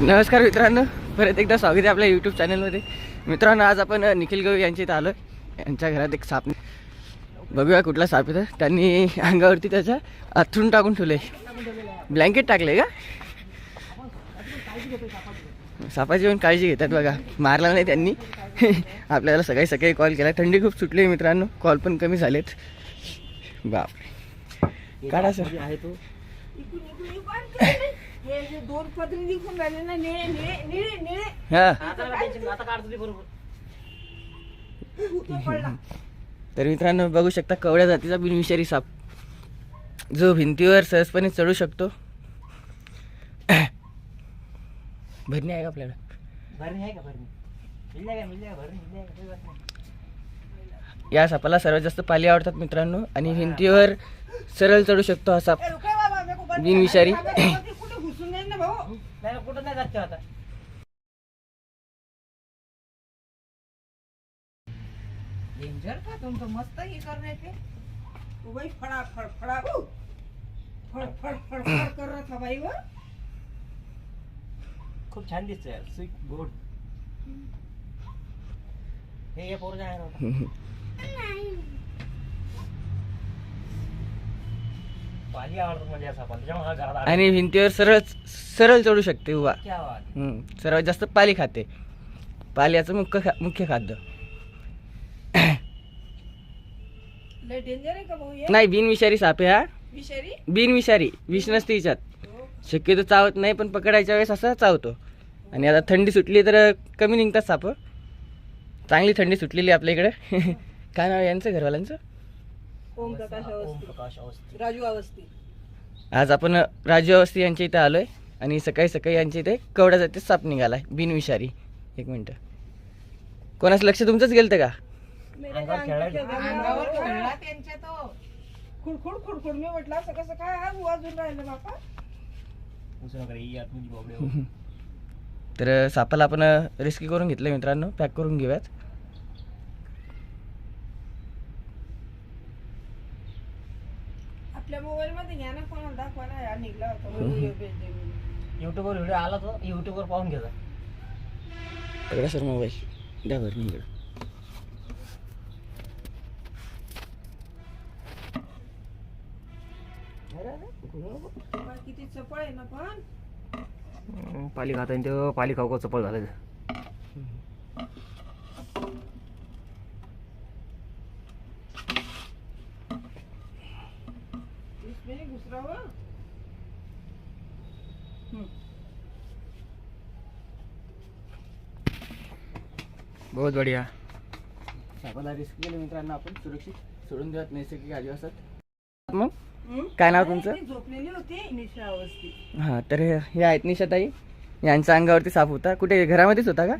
नमस्कार मित्रांनो. परत एकदा स्वागत आहे आपल्या यूट्यूब चॅनलमध्ये मित्रांनो आज आपण निखिल गवळी यांच्या इथं आलो यांच्या घरात एक साप बघूया कुठला साप येतं. त्यांनी अंगावरती त्याच्या अथरून टाकून ठेवलं ब्लँकेट टाकलं का? सापाची पण काळजी घेतात बघा. मारला नाही त्यांनी. आपल्याला सकाळी सकाळी कॉल केला. थंडी खूप सुटली आहे मित्रांनो. कॉल पण कमी झालेत. बापरे. काढा सर आहे तो. हे जे दोन पदरी निघून राहिले ना निळे निळे निळे निळे. हां. आता नका टेन्शन आता काढतो ते बरोबर. भूत पडला. तर मित्रांनो बघू शकता कवड्या जातीचा बिनविषारी साप. जो भिंतीवर सहजपणे चढू शकतो. भरणी आहे का आपल्याला भरणी आहे का भरणी? मिल जाएगा मिल जाएगा भरणी मिल जाएगा कोई बात नहीं. या सापाला सर्वात जास्त पाली आवडतात मित्रांनो. आणि भिंतीवर सरळ चढू शकतो हा साप. ए, रुका बाबा, मेरे को बंद बिनविषारी घुसून जाईल ना भाऊ नाही कुठं नाही जात तो आता डेंजर का तुमचं मस्त हे करणे ते उगाही फडा फड फडा उ. फड फड फड फड कर रहा था भाई वो. खूप छान दिसतोय यार. स्वीट गोड हे पोरं आहे ना पाली आवडतात म्हणजे असा पण. त्याच्यामुळे हा घरात. आणि भिंतीवर सरळ सरळ चढू शकते उभा. क्या बात हम्म. सर्वात जास्त पाली खाते. पाल्याचं मुख्य खा मुख्य खाद्य. लय डेंजर आहे का भाऊ हे? नाही बिनविषारी साप आहे हा. विषारी? बिनविषारी विष नसते हिच्यात शक्यतो चावत नाही पण पकडायच्या वेळेस असा चावतो. आणि आता थंडी सुटली तर कमी निघतात साप चांगली थंडी सुटलेली आहे आपल्या इकडे. काय नाव आहे यांचं घरवाल्यांचं? ओम प्रकाश ओम अवस्थी. प्रकाश अवस्थी. राजू अवस्थी. आज आपण राजू अवस्थी यांच्या इथे आलोय. आणि सकाळी सकाळी यांच्या इथे कवडा जाते साप निघालाय बिनविषारी. एक मिनटं. कोणाचं लक्ष तुमचंच गेलं का? अंगावर खेळायला. अंगावर खेळला त्यांच्या तो. खुडखुड खुडखुड. मी म्हटलं असं कसं काय हा वाजून राहिलं बापा? ही आतमध्ये बोबडे हो. तर सापाला आपण रेस्क्यू करून घेतलं मित्रांनो. पॅक करून घेऊयात. आपल्या मोबाईल मध्ये घ्या ना कोणाला दाखवा ना. हा निघला होता. व्हिडिओ युट्यूबवर व्हिडिओ आला तो युट्यूबवर पाहून घ्यायचा सर मोबाईल. द्या बरं चपळ आहे ना पण. पाली खाता ते पाली खाऊ खाऊ चपळ झालं बहुत बढिया. सापाला रिस्क केलं मित्रांनो आपण. सुरक्षित सोडून देत नैसर्गिक आदिवासात. मग? काय नाव तुमचं? झोपलेली होती निशा अवस्थी. हां तर हे आहेत निशाताई. यांच्या अंगावरती साप होता. कुठे? घरामध्येच होता का?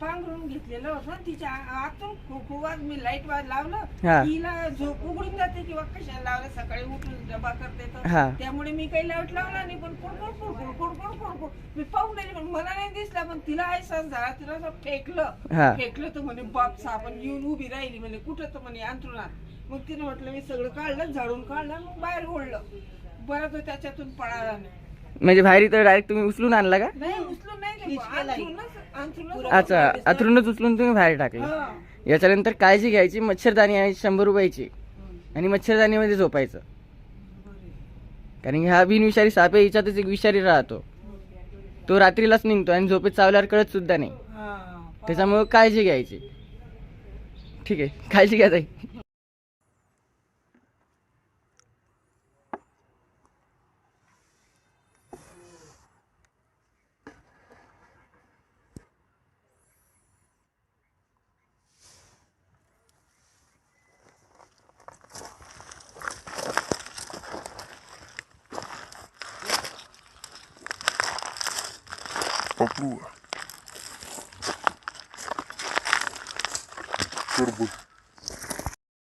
पांघरून घेतलेलं होतं तिच्या आतून मी लाइट वाज. लावलं. तिला झोप उघडून जाते किंवा कशाला लावलं? सकाळी उठून डबा करते तर. त्यामुळे मी काही लाइट लावला नाही पण कुडकुड कुडकुड कुडकुड कुडकुड. मी पाहून पण मला नाही दिसला पण तिला झाला. तिला. फेकलं. फेकलं तर म्हणे बाप सापण येऊन उभी राहिली म्हणे कुठं? तर म्हणे अंथरुणात. मग तिने म्हटलं मी सगळं काढलं झाडून काढलं मग बाहेर ओढलं बरं तो त्याच्यातून पळाला नाही. म्हणजे बाहेर तर डायरेक्ट तुम्ही उचलून आणला का? नाही उचलून नाही अच्छा अथरूनच उचलून तुम्ही बाहेर टाकले. हा. याच्यानंतर काळजी घ्यायची मच्छरदाणी आहे शंभर रुपयाची. आणि मच्छरदाणीमध्ये झोपायचं. कारण की हा बिनविषारी साप आहे हिच्यातच एक विषारी राहतो. तो रात्रीलाच निघतो आणि झोपेत चावल्यावर कळत सुद्धा नाही. हा. त्याच्यामुळे काळजी घ्यायची. ठीक आहे. काळजी घ्या ताई. Papua. Turbo.